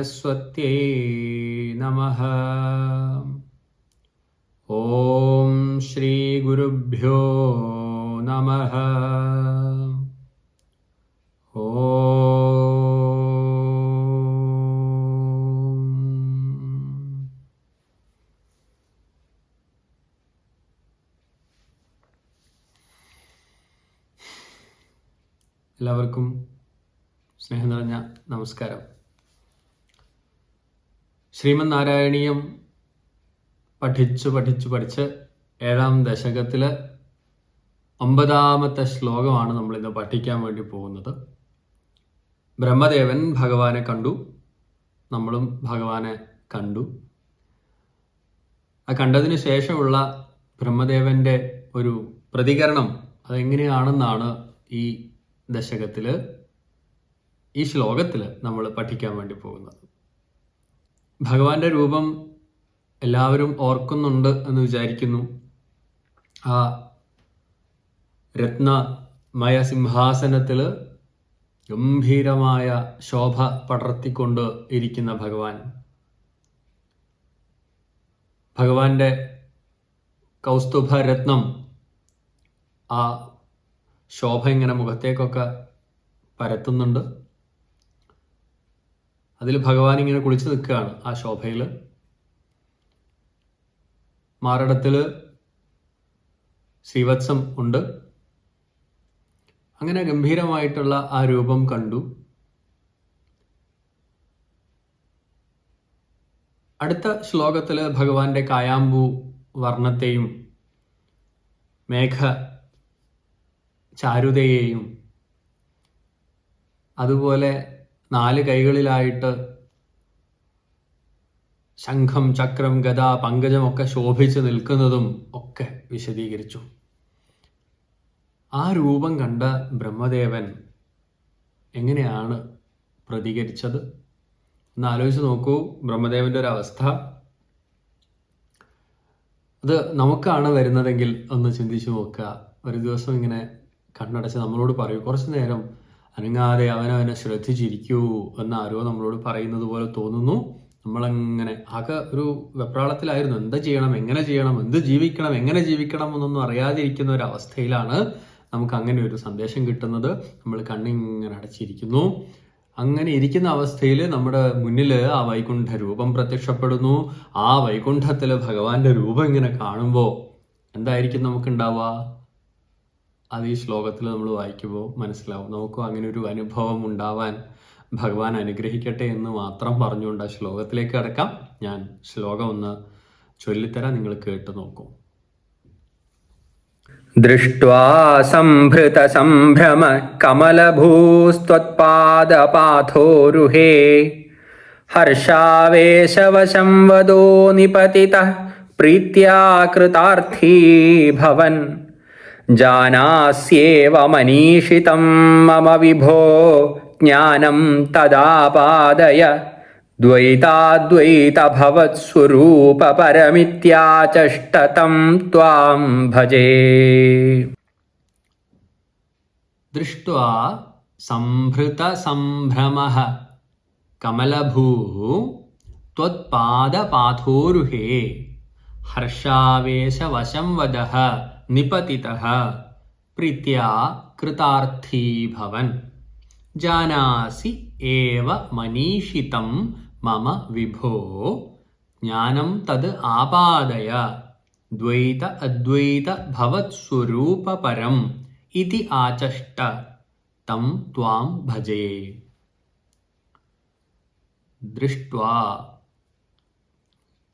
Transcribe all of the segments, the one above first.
श्रीसरस्वत्यै नमः ॐ श्रीगुरुभ्यो नमः ॐ എല്ലാവർക്കും സ്നേഹം നിറഞ്ഞ നമസ്കാരം ശ്രീമദ് നാരായണീയം പഠിച്ചു പഠിച്ചു പഠിച്ച് ഏഴാം ദശകത്തിലെ ഒമ്പതാമത്തെ ശ്ലോകമാണ് നമ്മൾ ഇന്ന് പഠിക്കാൻ വേണ്ടി പോകുന്നത്. ബ്രഹ്മദേവൻ ഭഗവാനെ കണ്ടു. നമ്മളും ഭഗവാനെ കണ്ടു. ആ കണ്ടതിന് ശേഷമുള്ള ബ്രഹ്മദേവന്റെ ഒരു പ്രതികരണം അതെങ്ങനെയാണെന്നാണ് ഈ ദശകത്തിൽ ഈ ശ്ലോകത്തിൽ നമ്മൾ പഠിക്കാൻ വേണ്ടി പോകുന്നത്. ഭഗവാന്റെ രൂപം എല്ലാവരും ഓർക്കുന്നുണ്ട് എന്ന് വിചാരിക്കുന്നു. ആ രത്നമയ സിംഹാസനത്തിൽ ഗംഭീരമായ ശോഭ പടർത്തിക്കൊണ്ട് ഇരിക്കുന്ന ഭഗവാൻ. ഭഗവാന്റെ കൗസ്തുഭരത്നം ആ ശോഭ ഇങ്ങനെ മുഖത്തേക്കൊക്കെ പരത്തുന്നുണ്ട്. അതിൽ ഭഗവാൻ ഇങ്ങനെ കുളിച്ച് നിൽക്കുകയാണ് ആ ശോഭയിൽ മാറിടത്തിൽ ശ്രീവത്സം ഉണ്ട്. അങ്ങനെ ഗംഭീരമായിട്ടുള്ള ആ രൂപം കണ്ടു. അടുത്ത ശ്ലോകത്തിൽ ഭഗവാന്റെ കായാമ്പു വർണത്തെയും മേഘ ചാരുതയെയും അതുപോലെ നാല് കൈകളിലായിട്ട് ശംഖം ചക്രം ഗദ പങ്കജമൊക്കെ ശോഭിച്ച് നിൽക്കുന്നതും ഒക്കെ വിശദീകരിച്ചു. ആ രൂപം കണ്ട ബ്രഹ്മദേവൻ എങ്ങനെയാണ് പ്രതികരിച്ചത്? ഒന്ന് ആലോചിച്ച് നോക്കൂ ബ്രഹ്മദേവന്റെ ഒരു അവസ്ഥ. അത് നമുക്കാണ് വരുന്നതെങ്കിൽ ഒന്ന് ചിന്തിച്ചു നോക്കുക. ഒരു ദിവസം ഇങ്ങനെ കണ്ണടച്ച് നമ്മളോട് പറയൂ കുറച്ചു നേരം അനങ്ങാതെ അവനവനെ ശ്രദ്ധിച്ചിരിക്കൂ എന്ന് ആരോ നമ്മളോട് പറയുന്നത് പോലെ തോന്നുന്നു. നമ്മളങ്ങനെ ആകെ ഒരു വെപ്രാളത്തിലായിരുന്നു. എന്താ ചെയ്യണം? എങ്ങനെ ചെയ്യണം? എന്ത് ജീവിക്കണം? എങ്ങനെ ജീവിക്കണം എന്നൊന്നും അറിയാതിരിക്കുന്ന ഒരു അവസ്ഥയിലാണ് നമുക്ക് അങ്ങനെ ഒരു സന്ദേശം കിട്ടുന്നത്. നമ്മൾ കണ്ണിങ്ങനെ അടച്ചിരിക്കുന്നു. അങ്ങനെ ഇരിക്കുന്ന അവസ്ഥയിൽ നമ്മുടെ മുന്നിൽ ആ വൈകുണ്ഠ രൂപം പ്രത്യക്ഷപ്പെടുന്നു. ആ വൈകുണ്ഠത്തിൽ ഭഗവാന്റെ രൂപം ഇങ്ങനെ കാണുമ്പോൾ എന്തായിരിക്കും നമുക്ക് ഉണ്ടാവുക അത് ഈ ശ്ലോകത്തിൽ നമ്മൾ വായിക്കുമ്പോൾ മനസ്സിലാവും. നമുക്കും അങ്ങനെ ഒരു അനുഭവം ഉണ്ടാവാൻ ഭഗവാൻ അനുഗ്രഹിക്കട്ടെ എന്ന് മാത്രം പറഞ്ഞുകൊണ്ട് ആ ശ്ലോകത്തിലേക്ക് കടക്കാം. ഞാൻ ശ്ലോകം ഒന്ന് ചൊല്ലിത്തരാം. നിങ്ങൾ കേട്ടു നോക്കൂ. ദൃഷ്ട്വാ സംഭ്രമ കമലഭൂസ്ത്വത്പാദപാഥോരുഹേ ഹർഷാവേശവശം വദോ നിപതിത പ്രീത്യാകൃതാർത്ഥീ ഭവൻ जानास्येव मनीषितं मम विभो ज्ञानं तदापादय द्वैताद्वैतभवत्स्वरूपपरमित्याचष्टतं त्वां भजे। दृष्ट्वा सम्भृतसम्भ्रमः कमलभूः त्वत्पादपाथोरुहे हर्षावेशवशं वदः നിപതിതഃ പ്രീത്യാ കൃതാർത്ഥീഭവൻ ജാനാസി ഏവ മനീഷിതം മമ വിഭോ ജ്ഞാനം തത് ആപാദയ ദ്വൈത അദ്വൈത ഭവത്സ്വരൂപപരം ഇതി ആചഷ്ട തം ത്വാം ഭജേ ദൃഷ്ട്വാ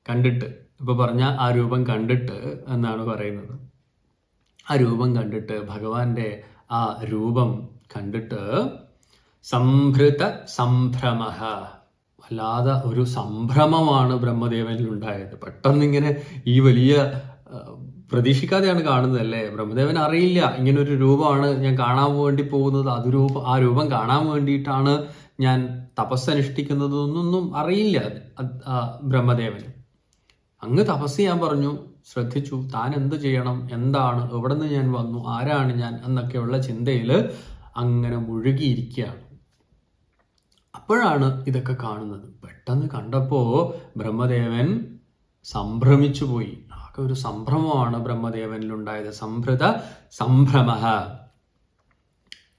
കണ്ടിട്ട്. ഇപ്പൊ പറഞ്ഞ ആ രൂപം കണ്ടിട്ട് എന്നാണ് പറയുന്നത്. ആ രൂപം കണ്ടിട്ട് ഭഗവാന്റെ ആ രൂപം കണ്ടിട്ട് സംഭൃത സംഭ്രമ. വല്ലാതെ ഒരു സംഭ്രമമാണ് ബ്രഹ്മദേവനിൽ ഉണ്ടായത്. പെട്ടെന്ന് ഇങ്ങനെ ഈ വലിയ പ്രതീക്ഷിക്കാതെയാണ് കാണുന്നത് അല്ലേ? ബ്രഹ്മദേവൻ അറിയില്ല ഇങ്ങനെ ഒരു രൂപമാണ് ഞാൻ കാണാൻ വേണ്ടി പോകുന്നത്. അത് രൂപം ആ രൂപം കാണാൻ വേണ്ടിയിട്ടാണ് ഞാൻ തപസ് അനുഷ്ഠിക്കുന്നത് എന്നൊന്നും അറിയില്ല ബ്രഹ്മദേവന്. അങ്ങ് തപസ് ചെയ്യാൻ പറഞ്ഞു. ശ്രദ്ധിച്ചു. താൻ എന്ത് ചെയ്യണം? എന്താണ്? എവിടെ നിന്ന് ഞാൻ വന്നു? ആരാണ് ഞാൻ? എന്നൊക്കെയുള്ള ചിന്തയിൽ അങ്ങനെ മുഴുകിയിരിക്കുകയാണ്. അപ്പോഴാണ് ഇതൊക്കെ കാണുന്നത്. പെട്ടെന്ന് കണ്ടപ്പോൾ ബ്രഹ്മദേവൻ സംഭ്രമിച്ചു പോയി ആകെ ഒരു സംഭ്രമമാണ് ബ്രഹ്മദേവനിലുണ്ടായത്. സംഭൃത സംഭ്രമ.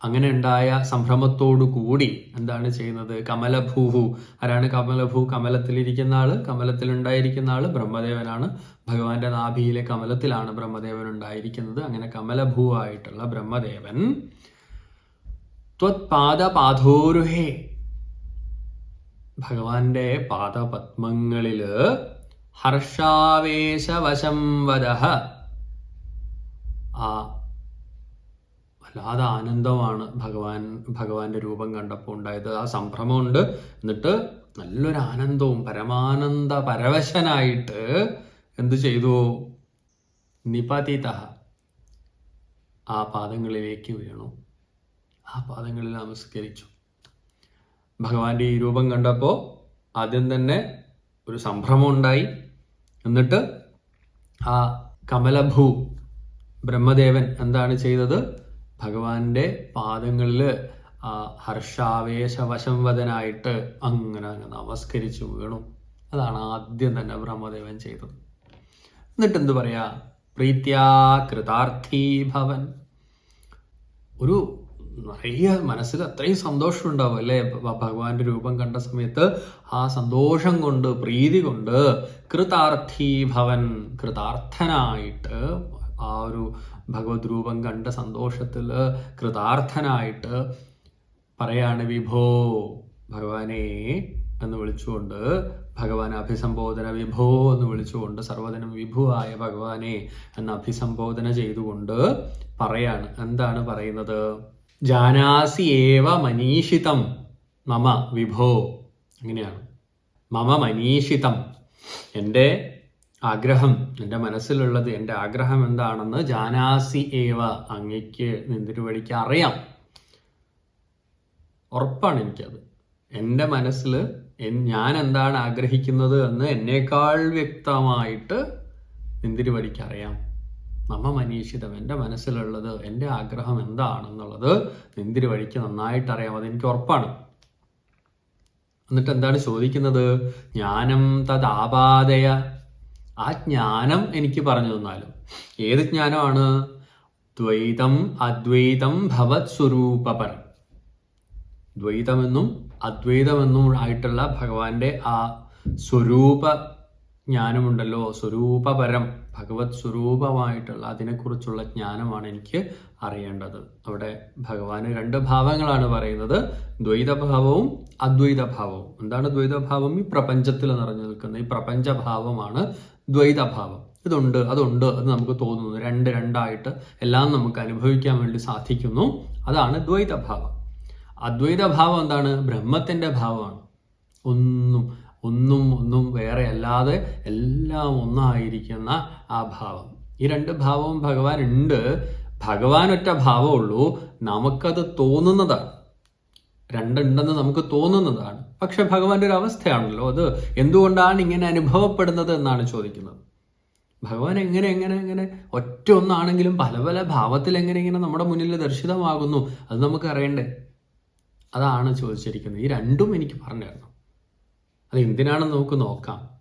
അങ്ങനെ ഉണ്ടായ സംഭ്രമത്തോടു കൂടി എന്താണ് ചെയ്യുന്നത്? കമലഭൂഹു. ആരാണ് കമലഭൂ? കമലത്തിലിരിക്കുന്ന ആൾ കമലത്തിൽ ഉണ്ടായിരിക്കുന്ന ആൾ ബ്രഹ്മദേവനാണ്. ഭഗവാന്റെ നാഭിയിലെ കമലത്തിലാണ് ബ്രഹ്മദേവൻ ഉണ്ടായിരിക്കുന്നത് അങ്ങനെ കമലഭൂ ആയിട്ടുള്ള ബ്രഹ്മദേവൻ. ത്വത്പാദപാധോരുഹേ. ഭഗവാന്റെ പാദപത്മങ്ങളിൽ ഹർഷാവേശവശം വദഹ. ആ വല്ലാതെ ആനന്ദമാണ് ഭഗവാൻ ഭഗവാന്റെ രൂപം കണ്ടപ്പോൾ ഉണ്ടായത്. ആ സംഭ്രമമുണ്ട്. എന്നിട്ട് നല്ലൊരു ആനന്ദവും പരമാനന്ദ പരവശനായിട്ട് എന്തു ചെയ്തു? നിപതിത ആ പാദങ്ങളിലേക്ക് വീണു. ആ പാദങ്ങളിൽ നമസ്കരിച്ചു. ഭഗവാന്റെ ഈ രൂപം കണ്ടപ്പോൾ ആദ്യം തന്നെ ഒരു സംഭ്രമം ഉണ്ടായി എന്നിട്ട് ആ കമലഭൂ ബ്രഹ്മദേവൻ എന്താണ് ചെയ്തത്? ഭഗവാന്റെ പാദങ്ങളിൽ ആ ഹർഷാവേശവശംവദനായിട്ട് അങ്ങനെ അങ്ങ് നമസ്കരിച്ചു വീണു. അതാണ് ആദ്യം തന്നെ ബ്രഹ്മദേവൻ ചെയ്തത്. എന്നിട്ട് എന്തു പറയാ? പ്രീത്യാ കൃതാർത്ഥീ ഭവൻ. ഒരു നിറയെ മനസ്സിൽ അത്രയും സന്തോഷം ഉണ്ടാവും അല്ലേ ഭഗവാന്റെ രൂപം കണ്ട സമയത്ത് ആ സന്തോഷം കൊണ്ട് പ്രീതി കൊണ്ട് കൃതാർത്ഥി ഭവൻ കൃതാർത്ഥനായിട്ട് ആ ഒരു ഭഗവത് രൂപം കണ്ട സന്തോഷത്തിൽ കൃതാർത്ഥനായിട്ട് പറയാണ് വിഭോ ഭഗവാനെ എന്ന് വിളിച്ചുകൊണ്ട് ഭഗവാൻ അഭിസംബോധന വിഭോ എന്ന് വിളിച്ചുകൊണ്ട് സർവതനും വിഭുവായ ഭഗവാനെ എന്ന് അഭിസംബോധന ചെയ്തുകൊണ്ട് പറയാണ്. എന്താണ് പറയുന്നത്? ജാനാസി ഏവ മനീഷിതം മമ വിഭോ അങ്ങനെയാണ് മമ മനീഷിതം എന്റെ ആഗ്രഹം. എന്റെ മനസ്സിലുള്ളത് എന്റെ ആഗ്രഹം എന്താണെന്ന് ജാനാസി ഏവ അങ്ങയ്ക്ക് നിന്തിരുവഴിക്ക് അറിയാം. ഉറപ്പാണ് എനിക്കത്. എന്റെ മനസ്സിൽ ഞാൻ എന്താണ് ആഗ്രഹിക്കുന്നത് എന്ന് എന്നേക്കാൾ വ്യക്തമായിട്ട് നിന്തിരുവടിക്ക് അറിയാം. നമ്മ മനീഷിതം എന്റെ മനസ്സിലുള്ളത് എന്റെ ആഗ്രഹം എന്താണെന്നുള്ളത് നിന്തിരുവഴിക്ക് നന്നായിട്ട് അറിയാം. അതെനിക്ക് ഉറപ്പാണ്. എന്നിട്ട് എന്താണ് ചോദിക്കുന്നത്? ജ്ഞാനം തദാപാദയ. ആ ജ്ഞാനം എനിക്ക് പറഞ്ഞു തന്നാലും. ഏത് ജ്ഞാനമാണ്? ദ്വൈതം അദ്വൈതം ഭവത് സ്വരൂപപൻ ദ്വൈതമെന്നും അദ്വൈതമെന്നും ആയിട്ടുള്ള ഭഗവാന്റെ ആ സ്വരൂപ ജ്ഞാനമുണ്ടല്ലോ. സ്വരൂപപരം. ഭഗവത് സ്വരൂപമായിട്ടുള്ള അതിനെക്കുറിച്ചുള്ള ജ്ഞാനമാണ് എനിക്ക് അറിയേണ്ടത്. അവിടെ ഭഗവാന് രണ്ട് ഭാവങ്ങളാണ് പറയുന്നത്. ദ്വൈതഭാവവും അദ്വൈതഭാവവും. എന്താണ് ദ്വൈതഭാവം? ഈ പ്രപഞ്ചത്തിൽ നിറഞ്ഞു നിൽക്കുന്ന ഈ പ്രപഞ്ചഭാവമാണ് ദ്വൈതഭാവം. ഇതുണ്ട് അതുണ്ട് എന്ന് നമുക്ക് തോന്നുന്നു. രണ്ട് രണ്ടായിട്ട് എല്ലാം നമുക്ക് അനുഭവിക്കാൻ വേണ്ടി സാധിക്കുന്നു. അതാണ് ദ്വൈതഭാവം. അദ്വൈതഭാവം എന്താണ്? ബ്രഹ്മത്തിന്റെ ഭാവമാണ്. ഒന്നും ഒന്നും ഒന്നും വേറെ അല്ലാതെ എല്ലാം ഒന്നായിരിക്കുന്ന ആ ഭാവം. ഈ രണ്ട് ഭാവവും ഭഗവാൻ ഉണ്ട് ഭഗവാൻ ഒറ്റ ഭാവമുള്ളൂ നമുക്കത് തോന്നുന്നതാണ്. രണ്ടുണ്ടെന്ന് നമുക്ക് തോന്നുന്നതാണ്. പക്ഷെ ഭഗവാന്റെ ഒരു അവസ്ഥയാണല്ലോ അത്. എന്തുകൊണ്ടാണ് ഇങ്ങനെ അനുഭവപ്പെടുന്നത് എന്നാണ് ചോദിക്കുന്നത്. ഭഗവാൻ എങ്ങനെ എങ്ങനെ എങ്ങനെ ഒറ്റ ഒന്നാണെങ്കിലും പല പല ഭാവത്തിൽ എങ്ങനെ ഇങ്ങനെ നമ്മുടെ മുന്നിൽ ദർശിതമാകുന്നു. അത് നമുക്ക് അറിയണ്ടേ? അതാണ് ചോദിച്ചിരിക്കുന്നത്. ഈ രണ്ടും എനിക്ക് പറഞ്ഞു തരണം അത് എന്തിനാണെന്ന് നമുക്ക് നോക്കാം.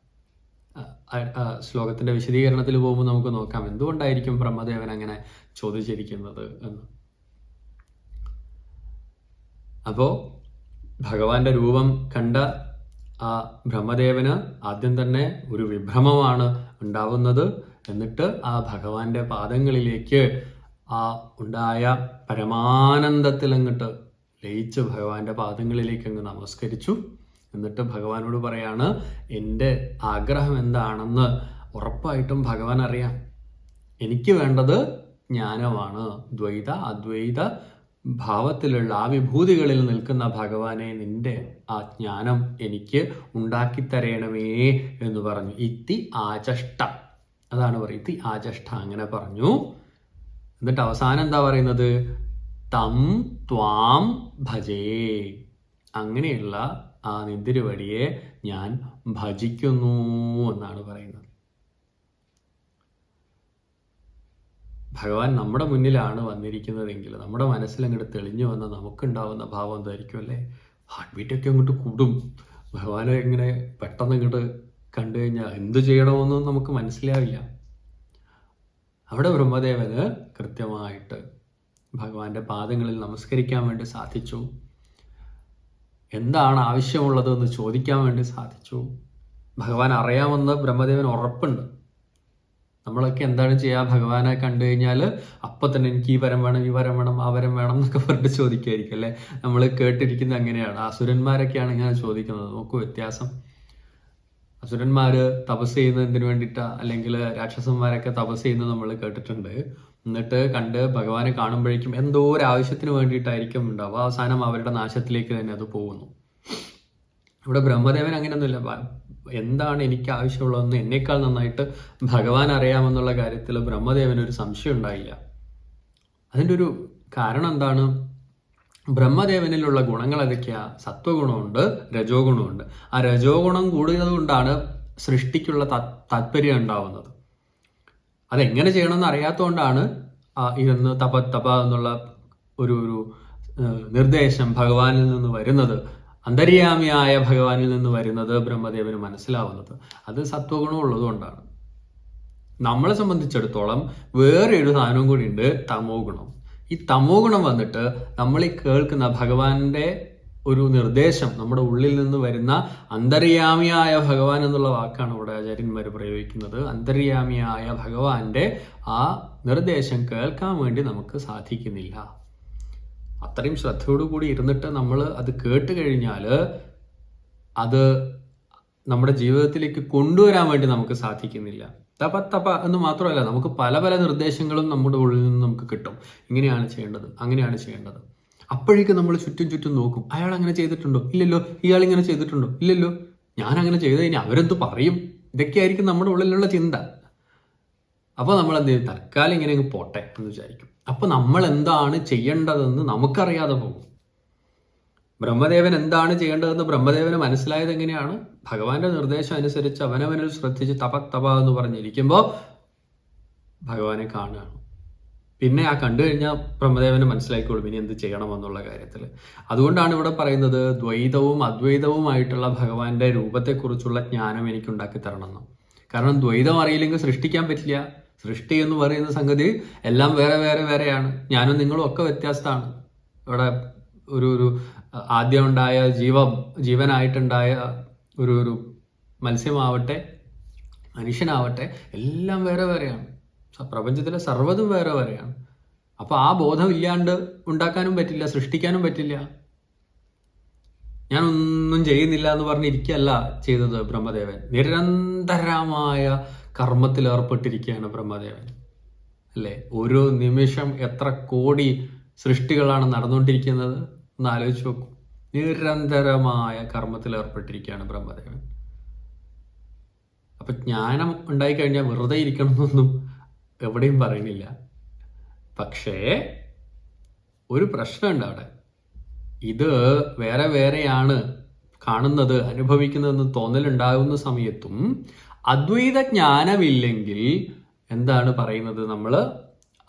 ശ്ലോകത്തിന്റെ വിശദീകരണത്തിൽ പോകുമ്പോൾ നമുക്ക് നോക്കാം. എന്തുകൊണ്ടായിരിക്കും ബ്രഹ്മദേവൻ അങ്ങനെ ചോദിച്ചിരിക്കുന്നത് എന്ന്. അപ്പോ ഭഗവാന്റെ രൂപം കണ്ട ആ ബ്രഹ്മദേവന് ആദ്യം തന്നെ ഒരു വിഭ്രമമാണ് ഉണ്ടാവുന്നത്. എന്നിട്ട് ആ ഭഗവാന്റെ പാദങ്ങളിലേക്ക് ആ ഉണ്ടായ പരമാനന്ദത്തിൽ അങ്ങോട്ട് ലയിച്ച് ഭഗവാന്റെ പാദങ്ങളിലേക്ക് അങ്ങ് നമസ്കരിച്ചു. എന്നിട്ട് ഭഗവാനോട് പറയാണ് എന്റെ ആഗ്രഹം എന്താണെന്ന് ഉറപ്പായിട്ടും ഭഗവാൻ അറിയാം. എനിക്ക് വേണ്ടത് ജ്ഞാനമാണ്. ദ്വൈത അദ്വൈത ഭാവത്തിലുള്ള ആ വിഭൂതികളിൽ നിൽക്കുന്ന ഭഗവാനെ നിന്റെ ആ ജ്ഞാനം എനിക്ക് ഉണ്ടാക്കിത്തരയണമേ എന്ന് പറഞ്ഞു. ഇത്തി ആചഷ്ട. അതാണ് പറയുന്നത്. ഇത്തി ആചഷ്ട അങ്ങനെ പറഞ്ഞു. എന്നിട്ട് അവസാനം എന്താ പറയുന്നത്? തം ത്വാം ഭജേ. അങ്ങനെയുള്ള ആ നിന്തിരുവടിയെ ഞാൻ ഭജിക്കുന്നു എന്നാണ് പറയുന്നത്. ഭഗവാൻ നമ്മുടെ മുന്നിലാണ് വന്നിരിക്കുന്നതെങ്കിൽ നമ്മുടെ മനസ്സിൽ അങ്ങോട്ട് തെളിഞ്ഞു വന്ന നമുക്കുണ്ടാവുന്ന ഭാവം എന്തായിരിക്കും അല്ലേ? ഹാർട്ട് ബീറ്റൊക്കെ അങ്ങോട്ട് കൂടും. ഭഗവാനെ ഇങ്ങനെ പെട്ടെന്ന് ഇങ്ങോട്ട് കണ്ടു കഴിഞ്ഞാൽ എന്ത് ചെയ്യണമെന്നും നമുക്ക് മനസ്സിലാവില്ല. അവിടെ ബ്രഹ്മദേവന് കൃത്യമായിട്ട് ഭഗവാന്റെ പാദങ്ങളിൽ നമസ്കരിക്കാൻ വേണ്ടി സാധിച്ചു. എന്താണ് ആവശ്യമുള്ളത് എന്ന് ചോദിക്കാൻ വേണ്ടി സാധിച്ചു. ഭഗവാൻ അറിയാമെന്ന് ബ്രഹ്മദേവൻ ഉറപ്പുണ്ട്. നമ്മളൊക്കെ എന്താണ് ചെയ്യുക ഭഗവാനെ കണ്ടു കഴിഞ്ഞാൽ അപ്പം തന്നെ എനിക്ക് ഈ വരം വേണം ഈ വരം വേണം ആ വരം വേണം എന്നൊക്കെ പറഞ്ഞിട്ട് ചോദിക്കുമായിരിക്കും അല്ലേ? നമ്മൾ കേട്ടിരിക്കുന്നത് അങ്ങനെയാണ്. അസുരന്മാരൊക്കെയാണ് ഇങ്ങനെ ചോദിക്കുന്നത്. നോക്കൂ വ്യത്യാസം. അസുരന്മാര് തപസ് ചെയ്യുന്നതിന് വേണ്ടിയിട്ട് അല്ലെങ്കിൽ രാക്ഷസന്മാരൊക്കെ തപസ് ചെയ്യുന്നത് നമ്മൾ കേട്ടിട്ടുണ്ട്. എന്നിട്ട് കണ്ട് ഭഗവാനെ കാണുമ്പോഴേക്കും എന്തോ ഒരു ആവശ്യത്തിന് വേണ്ടിയിട്ടായിരിക്കും ഉണ്ടാവുക. അവസാനം അവരുടെ നാശത്തിലേക്ക് തന്നെ അത് പോകുന്നു. ഇവിടെ ബ്രഹ്മദേവൻ അങ്ങനെയൊന്നുമില്ല. എന്താണ് എനിക്ക് ആവശ്യമുള്ളതെന്ന് എന്നേക്കാൾ നന്നായിട്ട് ഭഗവാൻ അറിയാമെന്നുള്ള കാര്യത്തിൽ ബ്രഹ്മദേവന് ഒരു സംശയം ഉണ്ടായില്ല. അതിന്റെ ഒരു കാരണം എന്താണ്? ബ്രഹ്മദേവനിലുള്ള ഗുണങ്ങൾ ഏതൊക്കെയാ? സത്വഗുണമുണ്ട് രജോ ഗുണമുണ്ട് ആ രജോ ഗുണം കൂടുന്നത് കൊണ്ടാണ് സൃഷ്ടിക്കുള്ള താത്പര്യം ഉണ്ടാവുന്നത്. അതെങ്ങനെ ചെയ്യണമെന്ന് അറിയാത്തതുകൊണ്ടാണ് ഇതെന്ന് തപ തപ എന്നുള്ള ഒരു ഒരു നിർദ്ദേശം ഭഗവാനിൽ നിന്ന് വരുന്നത്. അന്തര്യാമിയായ ഭഗവാനിൽ നിന്ന് വരുന്നത് ബ്രഹ്മദേവന് മനസ്സിലാവുന്നത്. അത് സത്വഗുണം ഉള്ളതുകൊണ്ടാണ്. നമ്മളെ സംബന്ധിച്ചിടത്തോളം വേറെ ഒരു സാധനവും കൂടി ഉണ്ട് തമോ ഗുണം ഈ തമോ ഗുണം വന്നിട്ട് നമ്മൾ ഈ കേൾക്കുന്ന ഭഗവാന്റെ ഒരു നിർദ്ദേശം. നമ്മുടെ ഉള്ളിൽ നിന്ന് വരുന്ന അന്തര്യാമിയായ ഭഗവാൻ എന്നുള്ള വാക്കാണ് ഇവിടെ ആചാര്യന്മാർ പ്രയോഗിക്കുന്നത്. അന്തര്യാമിയായ ഭഗവാന്റെ ആ നിർദ്ദേശം കേൾക്കാൻ വേണ്ടി നമുക്ക് സാധിക്കുന്നില്ല. അത്രയും ശ്രദ്ധയോടുകൂടി ഇരുന്നിട്ട് നമ്മൾ അത് കേട്ട് കഴിഞ്ഞാൽ അത് നമ്മുടെ ജീവിതത്തിലേക്ക് കൊണ്ടുവരാൻ വേണ്ടി നമുക്ക് സാധിക്കുന്നില്ല. തപ തപ എന്ന് മാത്രമല്ല നമുക്ക് പല പല നിർദ്ദേശങ്ങളും നമ്മുടെ ഉള്ളിൽ നിന്ന് നമുക്ക് കിട്ടും. ഇങ്ങനെയാണ് ചെയ്യേണ്ടത് അങ്ങനെയാണ് ചെയ്യേണ്ടത്. അപ്പോഴേക്കും നമ്മൾ ചുറ്റും ചുറ്റും നോക്കും അയാൾ അങ്ങനെ ചെയ്തിട്ടുണ്ടോ? ഇല്ലല്ലോ ഇയാൾ ഇങ്ങനെ ചെയ്തിട്ടുണ്ടോ? ഇല്ലല്ലോ ഞാൻ അങ്ങനെ ചെയ്ത് ഇനി അവരെന്ത് പറയും? ഇതൊക്കെയായിരിക്കും നമ്മുടെ ഉള്ളിലുള്ള ചിന്ത. അപ്പോൾ നമ്മൾ എന്ത് ചെയ്യും? തൽക്കാലം ഇങ്ങനെ അങ്ങ് പോട്ടെ എന്ന് വിചാരിക്കും. അപ്പൊ നമ്മൾ എന്താണ് ചെയ്യേണ്ടതെന്ന് നമുക്കറിയാതെ പോകും. ബ്രഹ്മദേവൻ എന്താണ് ചെയ്യേണ്ടതെന്ന് ബ്രഹ്മദേവന് മനസ്സിലായത് എങ്ങനെയാണ്? ഭഗവാന്റെ നിർദ്ദേശം അനുസരിച്ച് അവനവനിൽ ശ്രദ്ധിച്ച് തപ തപ എന്ന് പറഞ്ഞിരിക്കുമ്പോൾ ഭഗവാനെ കാണുകയാണ്. പിന്നെ ആ കണ്ടു കഴിഞ്ഞാൽ ബ്രഹ്മദേവന് മനസ്സിലായിക്കോളും ഇനി എന്ത് ചെയ്യണമെന്നുള്ള കാര്യത്തിൽ അതുകൊണ്ടാണ് ഇവിടെ പറയുന്നത് ദ്വൈതവും അദ്വൈതവുമായിട്ടുള്ള ഭഗവാന്റെ രൂപത്തെക്കുറിച്ചുള്ള ജ്ഞാനം എനിക്ക് ഉണ്ടാക്കി തരണമെന്ന്. കാരണം ദ്വൈതം അറിയില്ലെങ്കിൽ സൃഷ്ടിക്കാൻ പറ്റില്ല. സൃഷ്ടി എന്ന് പറയുന്ന സംഗതി എല്ലാം വേറെ വേറെ വേറെയാണ്. ഞാനും നിങ്ങളും ഒക്കെ വ്യത്യസ്തമാണ് ഇവിടെ ഒരു ഒരു ആദ്യം ഉണ്ടായ ജീവ ജീവനായിട്ടുണ്ടായ ഒരു ഒരു മത്സ്യമാവട്ടെ മനുഷ്യനാവട്ടെ എല്ലാം വേറെ വേറെയാണ്. പ്രപഞ്ചത്തിലെ സർവതും വേറെ വേറെയാണ്. അപ്പൊ ആ ബോധം ഇല്ലാണ്ട് ഉണ്ടാക്കാനും പറ്റില്ല സൃഷ്ടിക്കാനും പറ്റില്ല. ഞാൻ ഒന്നും ചെയ്യുന്നില്ല എന്ന് പറഞ്ഞിരിക്കല്ല ചെയ്തത് ബ്രഹ്മദേവൻ. നിരന്തരമായ കർമ്മത്തിൽ ഏർപ്പെട്ടിരിക്കുകയാണ് ബ്രഹ്മദേവൻ. അല്ലേ? ഓരോ നിമിഷം എത്ര കോടി സൃഷ്ടികളാണ് നടന്നുകൊണ്ടിരിക്കുന്നത് ഒന്ന് ആലോചിച്ച് നോക്കൂ. നിരന്തരമായ കർമ്മത്തിൽ ഏർപ്പെട്ടിരിക്കുകയാണ് ബ്രഹ്മദേവൻ. അപ്പൊ ജ്ഞാനം ഉണ്ടായിക്കഴിഞ്ഞാൽ വെറുതെ ഇരിക്കണമെന്നൊന്നും എവിടെയും പറയണില്ല പക്ഷേ ഒരു പ്രശ്നമുണ്ട് അവിടെ. ഇത് വേറെ വേറെയാണ് കാണുന്നത് അനുഭവിക്കുന്നതെന്ന് തോന്നലുണ്ടാകുന്ന സമയത്തും അദ്വൈത ജ്ഞാനമില്ലെങ്കിൽ എന്താണ് പറയുന്നത് നമ്മൾ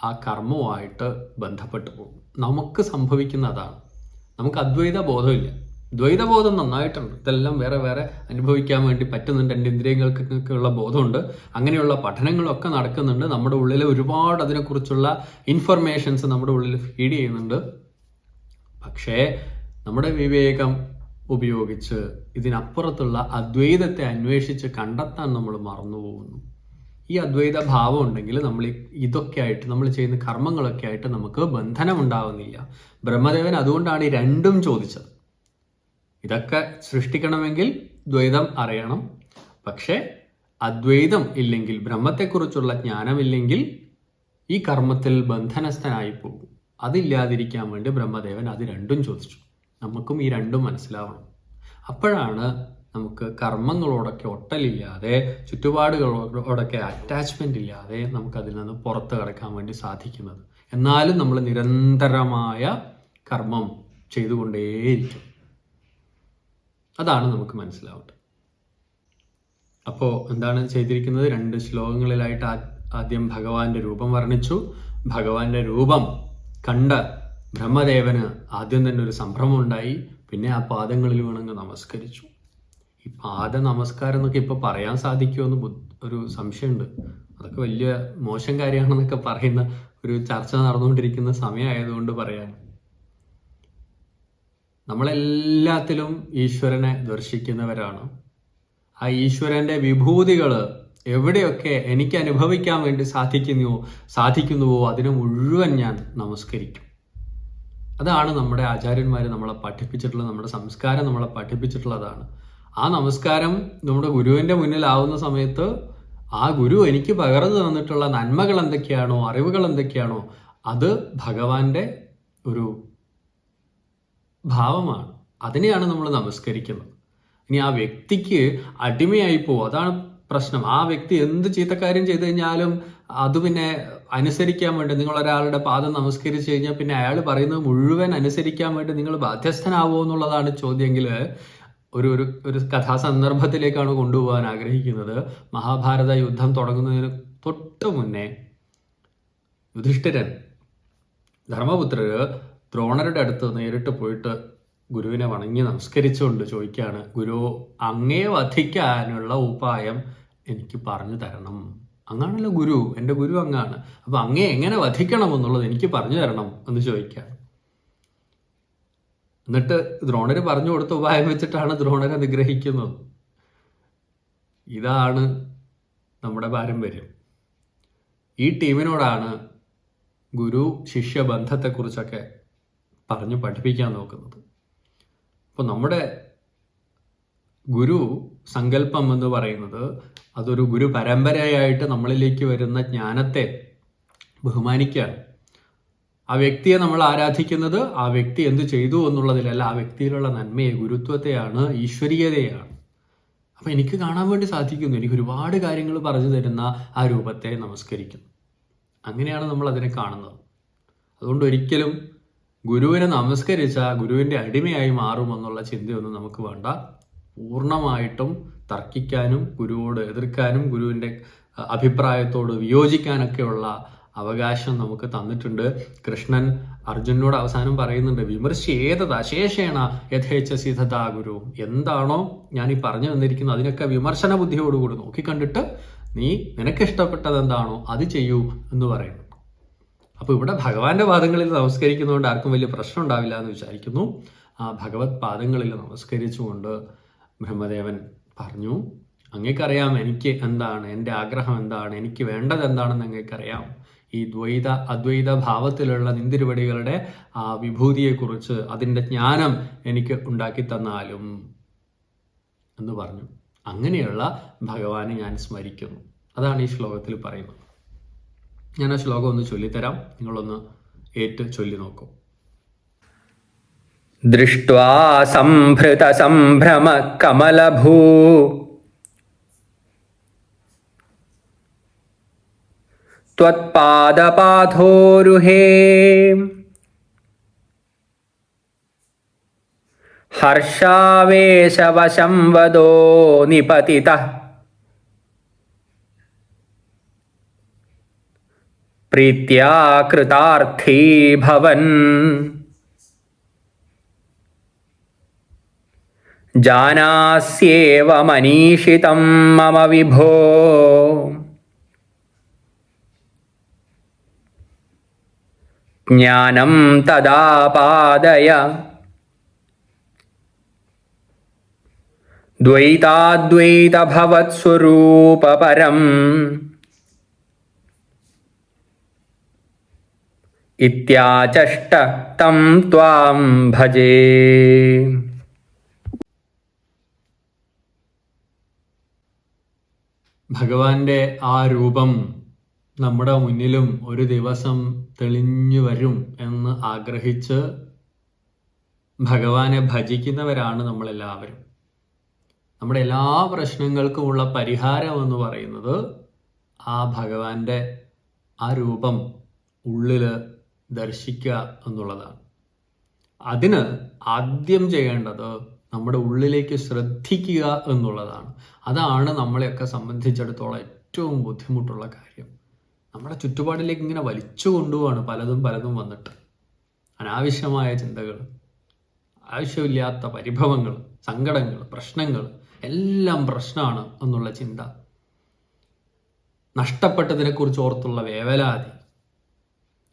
ആ കർമ്മവുമായിട്ട് ബന്ധപ്പെട്ടു പോകും. നമുക്ക് സംഭവിക്കുന്ന അതാണ് നമുക്ക് അദ്വൈത ബോധമില്ല. ദ്വൈതബോധം നന്നായിട്ടുണ്ട്. ഇതെല്ലാം വേറെ വേറെ അനുഭവിക്കാൻ വേണ്ടി പറ്റുന്നുണ്ട്. എന്റെ ഇന്ദ്രിയങ്ങൾക്കൊക്കെ ഉള്ള ബോധമുണ്ട്. അങ്ങനെയുള്ള പഠനങ്ങളൊക്കെ നടക്കുന്നുണ്ട്. നമ്മുടെ ഉള്ളിൽ ഒരുപാട് അതിനെക്കുറിച്ചുള്ള ഇൻഫർമേഷൻസ് നമ്മുടെ ഉള്ളിൽ ഫീഡ് ചെയ്യുന്നുണ്ട്. പക്ഷേ നമ്മുടെ വിവേകം ഉപയോഗിച്ച് ഇതിനപ്പുറത്തുള്ള അദ്വൈതത്തെ അന്വേഷിച്ച് കണ്ടെത്താൻ നമ്മൾ മറന്നു പോകുന്നു ഈ അദ്വൈത ഭാവം ഉണ്ടെങ്കിൽ നമ്മൾ ഇതൊക്കെ ആയിട്ട് നമ്മൾ ചെയ്യുന്ന കർമ്മങ്ങളൊക്കെ ആയിട്ട് നമുക്ക് ബന്ധനം ഉണ്ടാവുന്നില്ല. ബ്രഹ്മദേവൻ അതുകൊണ്ടാണ് ഈ രണ്ടും ചോദിച്ചത്. ഇതൊക്കെ സൃഷ്ടിക്കണമെങ്കിൽ ദ്വൈതം അറിയണം. പക്ഷേ അദ്വൈതം ഇല്ലെങ്കിൽ ബ്രഹ്മത്തെക്കുറിച്ചുള്ള ജ്ഞാനമില്ലെങ്കിൽ ഈ കർമ്മത്തിൽ ബന്ധനസ്ഥനായി പോകും. അതില്ലാതിരിക്കാൻ വേണ്ടി ബ്രഹ്മദേവൻ അത് രണ്ടും ചോദിച്ചു. നമുക്കും ഈ രണ്ടും മനസ്സിലാവണം. അപ്പോഴാണ് നമുക്ക് കർമ്മങ്ങളോടൊക്കെ ഒട്ടലില്ലാതെ ചുറ്റുപാടുകളോടൊക്കെ അറ്റാച്ച്മെന്റ് ഇല്ലാതെ നമുക്കതിൽ നിന്ന് പുറത്ത് കടക്കാൻ വേണ്ടി സാധിക്കുന്നത്. എന്നാലും നമ്മൾ നിരന്തരമായ കർമ്മം ചെയ്തുകൊണ്ടേയിരിക്കും. അതാണ് നമുക്ക് മനസ്സിലാവേണ്ടത് അപ്പോൾ എന്താണ് ചെയ്തിരിക്കുന്നത്? രണ്ട് ശ്ലോകങ്ങളിലായിട്ട് ആദ്യം ഭഗവാന്റെ രൂപം വർണിച്ചു. ഭഗവാന്റെ രൂപം കണ്ട് ബ്രഹ്മദേവന് ആദ്യം തന്നെ ഒരു സംഭ്രമം ഉണ്ടായി പിന്നെ ആ പാദങ്ങളിൽ വീണങ്ങ് നമസ്കരിച്ചു. ഈ പാദ നമസ്കാരം എന്നൊക്കെ ഇപ്പൊ പറയാൻ സാധിക്കുമോ എന്ന് ബുദ്ധ- ഒരു സംശയമുണ്ട്. അതൊക്കെ വലിയ മോശം കാര്യമാണെന്നൊക്കെ പറയുന്ന ഒരു ചർച്ച നടന്നുകൊണ്ടിരിക്കുന്ന സമയമായതുകൊണ്ട് പറയാൻ നമ്മളെല്ലാത്തിലും ഈശ്വരനെ ദർശിക്കുന്നവരാണ്. ആ ഈശ്വരന്റെ വിഭൂതികൾ എവിടെയൊക്കെ എനിക്ക് അനുഭവിക്കാൻ വേണ്ടി സാധിക്കുന്നുവോ സാധിക്കുന്നുവോ അതിനെ മുഴുവൻ ഞാൻ നമസ്കരിക്കും. അതാണ് നമ്മുടെ ആചാര്യന്മാർ നമ്മളെ പഠിപ്പിച്ചിട്ടുള്ളത് നമ്മുടെ സംസ്കാരം നമ്മളെ പഠിപ്പിച്ചിട്ടുള്ളതാണ്. ആ നമസ്കാരം നമ്മുടെ ഗുരുവിന്റെ മുന്നിലാവുന്ന സമയത്ത് ആ ഗുരു എനിക്ക് പകർന്നു തന്നിട്ടുള്ള നന്മകൾ എന്തൊക്കെയാണോ അറിവുകൾ എന്തൊക്കെയാണോ അത് ഭഗവാന്റെ ഒരു ഭാവമാണ്. അതിനെയാണ് നമ്മൾ നമസ്കരിക്കുന്നത് ഇനി ആ വ്യക്തിക്ക് അടിമയായി പോവും. അതാണ് പ്രശ്നം. ആ വ്യക്തി എന്ത് ചീത്തക്കാര്യം ചെയ്തു കഴിഞ്ഞാലും അത് പിന്നെ അനുസരിക്കാൻ വേണ്ടി നിങ്ങൾ ഒരാളുടെ പാദം നമസ്കരിച്ചു കഴിഞ്ഞാൽ പിന്നെ അയാൾ പറയുന്നത് മുഴുവൻ അനുസരിക്കാൻ വേണ്ടി നിങ്ങൾ ബാധ്യസ്ഥനാവോ എന്നുള്ളതാണ് ചോദ്യമെങ്കിൽ ഒരു ഒരു ഒരു കഥാസന്ദർഭത്തിലേക്കാണ് കൊണ്ടുപോകാൻ ആഗ്രഹിക്കുന്നത്. മഹാഭാരത യുദ്ധം തുടങ്ങുന്നതിന് തൊട്ട് മുന്നേ യുധിഷ്ഠിരൻ ധർമ്മപുത്രര് ദ്രോണരുടെ അടുത്ത് നേരിട്ട് പോയിട്ട് ഗുരുവിനെ വണങ്ങി നമസ്കരിച്ചുകൊണ്ട് ചോദിക്കുകയാണ് ഗുരു അങ്ങേ വധിക്കാനുള്ള ഉപായം എനിക്ക് പറഞ്ഞു തരണം. അങ്ങാണല്ലോ ഗുരു എന്റെ ഗുരു അങ്ങാണ്. അപ്പൊ അങ്ങേ എങ്ങനെ വധിക്കണം എന്നുള്ളത് എനിക്ക് പറഞ്ഞു തരണം എന്ന് ചോദിക്കുകയാണ് എന്നിട്ട് ദ്രോണർ പറഞ്ഞു കൊടുത്ത ഉപായം വെച്ചിട്ടാണ് ദ്രോണരെ നിഗ്രഹിക്കുന്നത്. ഇതാണ് നമ്മുടെ പാരമ്പര്യം. ഈ ടീമിനോടാണ് ഗുരു ശിഷ്യ ബന്ധത്തെക്കുറിച്ചൊക്കെ പറഞ്ഞു പഠിപ്പിക്കാൻ നോക്കുന്നത്. അപ്പോൾ നമ്മുടെ ഗുരു സങ്കല്പം എന്ന് പറയുന്നത് അതൊരു ഗുരു പരമ്പരയായിട്ട് നമ്മളിലേക്ക് വരുന്ന ജ്ഞാനത്തെ ബഹുമാനിക്കുകയാണ്. ആ വ്യക്തിയെ നമ്മൾ ആരാധിക്കുന്നത് ആ വ്യക്തി എന്ത് ചെയ്തു എന്നുള്ളതിലല്ല ആ വ്യക്തിയിലുള്ള നന്മയെ ഗുരുത്വത്തെയാണ് ഈശ്വരീയതയാണ് അപ്പൊ എനിക്ക് കാണാൻ വേണ്ടി സാധിക്കുന്നു. എനിക്ക് ഒരുപാട് കാര്യങ്ങൾ പറഞ്ഞു തരുന്ന ആ രൂപത്തെ നമസ്കരിക്കുന്നു. അങ്ങനെയാണ് നമ്മൾ അതിനെ കാണുന്നത്. അതുകൊണ്ട് ഒരിക്കലും ഗുരുവിനെ നമസ്കരിച്ച ഗുരുവിന്റെ അടിമയായി മാറുമെന്നുള്ള ചിന്തയൊന്നും നമുക്ക് വേണ്ട. പൂർണമായിട്ടും തർക്കിക്കാനും ഗുരുവോട് എതിർക്കാനും ഗുരുവിന്റെ അഭിപ്രായത്തോട് വിയോജിക്കാനൊക്കെയുള്ള അവകാശം നമുക്ക് തന്നിട്ടുണ്ട്. കൃഷ്ണൻ അർജുനോട് അവസാനം പറയുന്നുണ്ട് വിമർശേതത ശേഷേണ യഥേച്ഛ സിദ്ധതാ ഗുരു. എന്താണോ ഞാൻ ഈ പറഞ്ഞു തന്നിരിക്കുന്നത് അതിനൊക്കെ വിമർശന ബുദ്ധിയോടുകൂടി നോക്കിക്കണ്ടിട്ട് നീ നിനക്ക് ഇഷ്ടപ്പെട്ടത് എന്താണോ അത് ചെയ്യൂ എന്ന് പറയുന്നു. അപ്പൊ ഇവിടെ ഭഗവാന്റെ പാദങ്ങളിൽ നമസ്കരിക്കുന്നതുകൊണ്ട് ആർക്കും വലിയ പ്രശ്നം ഉണ്ടാവില്ല എന്ന് വിചാരിക്കുന്നു. ആ ഭഗവത് പാദങ്ങളിൽ നമസ്കരിച്ചുകൊണ്ട് ബ്രഹ്മദേവൻ പറഞ്ഞു അങ്ങേക്കറിയാം എനിക്ക് എന്താണ് എന്റെ ആഗ്രഹം എന്താണ് എനിക്ക് വേണ്ടത് എന്താണെന്ന് അങ്ങേക്കറിയാം. ഈ ദ്വൈത അദ്വൈത ഭാവത്തിലുള്ള നിന്തിരുവടികളുടെ ആ വിഭൂതിയെക്കുറിച്ച് അതിന്റെ ജ്ഞാനം എനിക്ക് ഉണ്ടാക്കി തന്നാലും എന്ന് പറഞ്ഞു. അങ്ങനെയുള്ള ഭഗവാനെ ഞാൻ സ്മരിക്കുന്നു. അതാണ് ഈ ശ്ലോകത്തിൽ പറയുന്നത്. ഞാൻ ആ ശ്ലോകം ഒന്ന് ചൊല്ലിത്തരാം നിങ്ങളൊന്ന് ഏറ്റ് ചൊല്ലി നോക്കൂ दृष्ट्वा सम्भृतसम्भ्रमकमलभू त्वत्पादपाथोरुहे हर्षावेशवशं वदो निपतितः പ്രീത്യാ കൃതാർത്ഥീ ഭവൻ ജാനാസ്യേവമനീഷിതം മമ വിഭോ. ജ്ഞാനം തദാപാദയ ദ്വൈതാദ്വൈതഭവത്സ്വരൂപപരം. ഇത്യാചഷ്ട തം ത്വാം ഭജേ ഭഗവാന്റെ ആ രൂപം നമ്മുടെ മുന്നിലും ഒരു ദിവസം തെളിഞ്ഞു വരും എന്ന് ആഗ്രഹിച്ച് ഭഗവാനെ ഭജിക്കുന്നവരാണ് നമ്മളെല്ലാവരും. നമ്മുടെ എല്ലാ പ്രശ്നങ്ങൾക്കുമുള്ള പരിഹാരം എന്ന് പറയുന്നത് ആ ഭഗവാന്റെ ആ രൂപം ഉള്ളിൽ ദർശിക്കുക എന്നുള്ളതാണ്. അതിന് ആദ്യം ചെയ്യേണ്ടത് നമ്മുടെ ഉള്ളിലേക്ക് ശ്രദ്ധിക്കുക എന്നുള്ളതാണ്. അതാണ് നമ്മളെയൊക്കെ സംബന്ധിച്ചിടത്തോളം ഏറ്റവും ബുദ്ധിമുട്ടുള്ള കാര്യം. നമ്മുടെ ചുറ്റുപാടിലേക്ക് ഇങ്ങനെ വലിച്ചു കൊണ്ടുപോവാണ് പലതും പലതും വന്നിട്ട്. അനാവശ്യമായ ചിന്തകൾ ആവശ്യമില്ലാത്ത പരിഭവങ്ങൾ സങ്കടങ്ങൾ പ്രശ്നങ്ങൾ എല്ലാം പ്രശ്നമാണ് എന്നുള്ള ചിന്ത. നഷ്ടപ്പെട്ടതിനെക്കുറിച്ച് ഓർത്തുള്ള വേവലാതി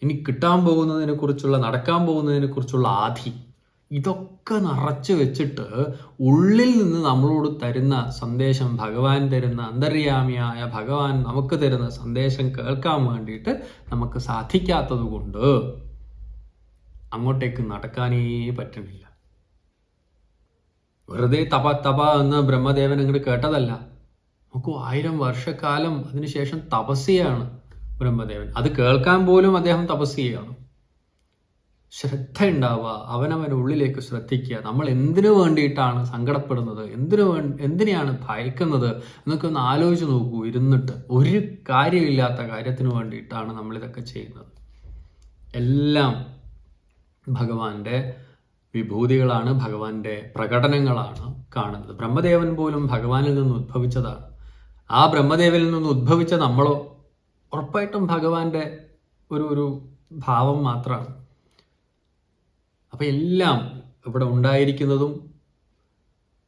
ഇനി കിട്ടാൻ പോകുന്നതിനെ കുറിച്ചുള്ള നടക്കാൻ പോകുന്നതിനെ കുറിച്ചുള്ള ആധി. ഇതൊക്കെ നിറച്ചു വെച്ചിട്ട് ഉള്ളിൽ നിന്ന് നമ്മളോട് തരുന്ന സന്ദേശം ഭഗവാൻ തരുന്ന അന്തര്യാമിയായ ഭഗവാൻ നമുക്ക് തരുന്ന സന്ദേശം കേൾക്കാൻ വേണ്ടിയിട്ട് നമുക്ക് സാധിക്കാത്തത് കൊണ്ട് അങ്ങോട്ടേക്ക് നടക്കാനേ പറ്റണില്ല. വെറുതെ തപ തപ എന്ന് ബ്രഹ്മദേവൻ അങ്ങോട്ട് കേട്ടതല്ല. നമുക്ക് ആയിരം വർഷക്കാലം അതിനുശേഷം തപസ്യയാണ് ബ്രഹ്മദേവൻ. അത് കേൾക്കാൻ പോലും അദ്ദേഹം തപസ് ചെയ്യുകയാണ്. ശ്രദ്ധ ഉണ്ടാവുക അവനവന്റെ ഉള്ളിലേക്ക് ശ്രദ്ധിക്കുക. നമ്മൾ എന്തിനു വേണ്ടിയിട്ടാണ് സങ്കടപ്പെടുന്നത്? എന്തിനു വേ എന്തിനെയാണ് ഭയക്കുന്നത്? എന്നൊക്കെ ഒന്ന് ആലോചിച്ച് നോക്കൂ ഇരുന്നിട്ട്. ഒരു കാര്യമില്ലാത്ത കാര്യത്തിന് വേണ്ടിയിട്ടാണ് നമ്മളിതൊക്കെ ചെയ്യുന്നത്. എല്ലാം ഭഗവാന്റെ വിഭൂതികളാണ് ഭഗവാന്റെ പ്രകടനങ്ങളാണ് കാണുന്നത്. ബ്രഹ്മദേവൻ പോലും ഭഗവാനിൽ നിന്ന് ഉദ്ഭവിച്ചതാണ്. ആ ബ്രഹ്മദേവനിൽ നിന്ന് ഉദ്ഭവിച്ച നമ്മളോ ഉറപ്പായിട്ടും ഭഗവാന്റെ ഒരു ഒരു ഭാവം മാത്രമാണ്. അപ്പം എല്ലാം ഇവിടെ ഉണ്ടായിരിക്കുന്നതും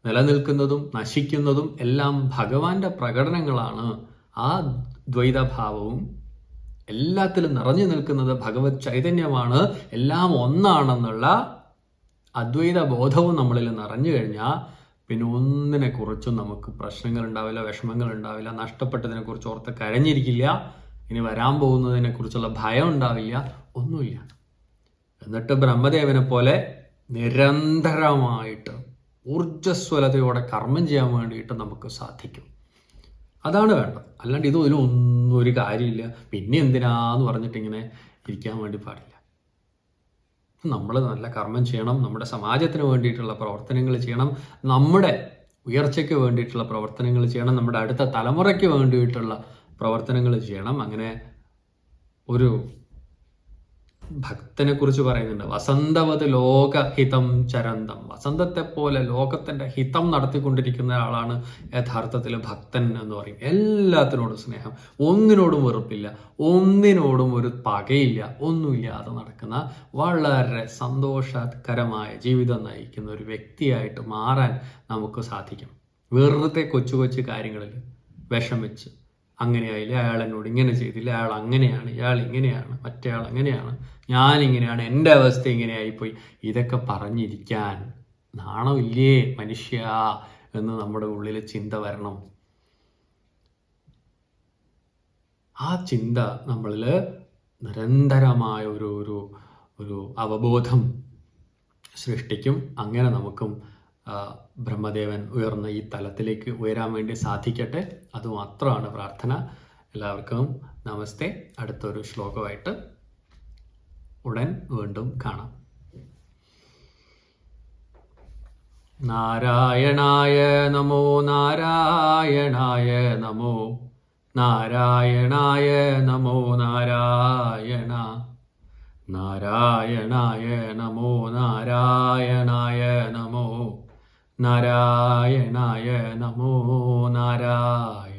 നിലനിൽക്കുന്നതും നശിക്കുന്നതും എല്ലാം ഭഗവാന്റെ പ്രകടനങ്ങളാണ്. ആ ദ്വൈതഭാവവും എല്ലാത്തിലും നിറഞ്ഞു നിൽക്കുന്നത് ഭഗവത് ചൈതന്യമാണ്. എല്ലാം ഒന്നാണെന്നുള്ള അദ്വൈത ബോധവും നമ്മളിൽ നിറഞ്ഞു കഴിഞ്ഞാൽ പിന്നെ ഒന്നിനെ കുറിച്ചും നമുക്ക് പ്രശ്നങ്ങൾ ഉണ്ടാവില്ല വിഷമങ്ങൾ ഉണ്ടാവില്ല നഷ്ടപ്പെട്ടതിനെ കുറിച്ച് ഓർത്ത് കരഞ്ഞിരിക്കില്ല. ഇനി വരാൻ പോകുന്നതിനെ കുറിച്ചുള്ള ഭയം ഉണ്ടാവില്ല ഒന്നുമില്ല. എന്നിട്ട് ബ്രഹ്മദേവനെ പോലെ നിരന്തരമായിട്ട് ഊർജസ്വലതയോടെ കർമ്മം ചെയ്യാൻ വേണ്ടിയിട്ട് നമുക്ക് സാധിക്കും. അതാണ് വേണ്ടത്. അല്ലാണ്ട് ഇത് ഒന്നും ഒരു കാര്യമില്ല. പിന്നെ എന്തിനാന്ന് പറഞ്ഞിട്ട് ഇങ്ങനെ ഇരിക്കാൻ വേണ്ടി പാടില്ല. നമ്മൾ നല്ല കർമ്മം ചെയ്യണം നമ്മുടെ സമാജത്തിന് വേണ്ടിയിട്ടുള്ള പ്രവർത്തനങ്ങൾ ചെയ്യണം നമ്മുടെ ഉയർച്ചയ്ക്ക് വേണ്ടിയിട്ടുള്ള പ്രവർത്തനങ്ങൾ ചെയ്യണം നമ്മുടെ അടുത്ത തലമുറയ്ക്ക് വേണ്ടിയിട്ടുള്ള പ്രവർത്തനങ്ങൾ ചെയ്യണം. അങ്ങനെ ഒരു ഭക്തനെ കുറിച്ച് പറയുന്നുണ്ട്. വസന്തവത് ലോകഹിതം ചരന്തം. വസന്തത്തെ പോലെ ലോകത്തിന്റെ ഹിതം നടത്തിക്കൊണ്ടിരിക്കുന്ന ആളാണ് യഥാർത്ഥത്തിൽ ഭക്തൻ എന്ന് പറയും. എല്ലാത്തിനോടും സ്നേഹം. ഒന്നിനോടും വെറുപ്പില്ല. ഒന്നിനോടും ഒരു പകയില്ല. ഒന്നുമില്ലാതെ നടക്കുന്ന വളരെ സന്തോഷകരമായ ജീവിതം നയിക്കുന്ന ഒരു വ്യക്തിയായിട്ട് മാറാൻ നമുക്ക് സാധിക്കും. വെറുതെ കൊച്ചു കൊച്ചു കാര്യങ്ങളിൽ വിഷമിച്ച് അങ്ങനെയായില്ല? അയാൾ എന്നോട് ഇങ്ങനെ ചെയ്തില്ല? അയാൾ അങ്ങനെയാണ് ഇയാൾ ഇങ്ങനെയാണ് മറ്റേയാൾ അങ്ങനെയാണ് ഞാൻ ഇങ്ങനെയാണ് എന്റെ അവസ്ഥ ഇങ്ങനെയായിപ്പോയി. ഇതൊക്കെ പറഞ്ഞിരിക്കാൻ നാണമില്ലേ മനുഷ്യ എന്ന് നമ്മുടെ ഉള്ളിൽ ചിന്ത വരണം. ആ ചിന്ത നമ്മളിൽ നിരന്തരമായ ഒരു ഒരു ഒരു അവബോധം സൃഷ്ടിക്കും. അങ്ങനെ നമുക്കും ബ്രഹ്മദേവൻ ഉയർന്ന ഈ തലത്തിലേക്ക് ഉയരാൻ വേണ്ടി സാധിക്കട്ടെ. അതുമാത്രമാണ് പ്രാർത്ഥന. എല്ലാവർക്കും നമസ്തേ. അടുത്തൊരു ശ്ലോകമായിട്ട് ഉടൻ വീണ്ടും കാണാം. നാരായണായ നമോ നാരായണായ നമോ നാരായണായ നമോ നാരായണ നാരായണായ നമോ നാരായണായ നമോ. നാരായണായ നമോ നാരായണ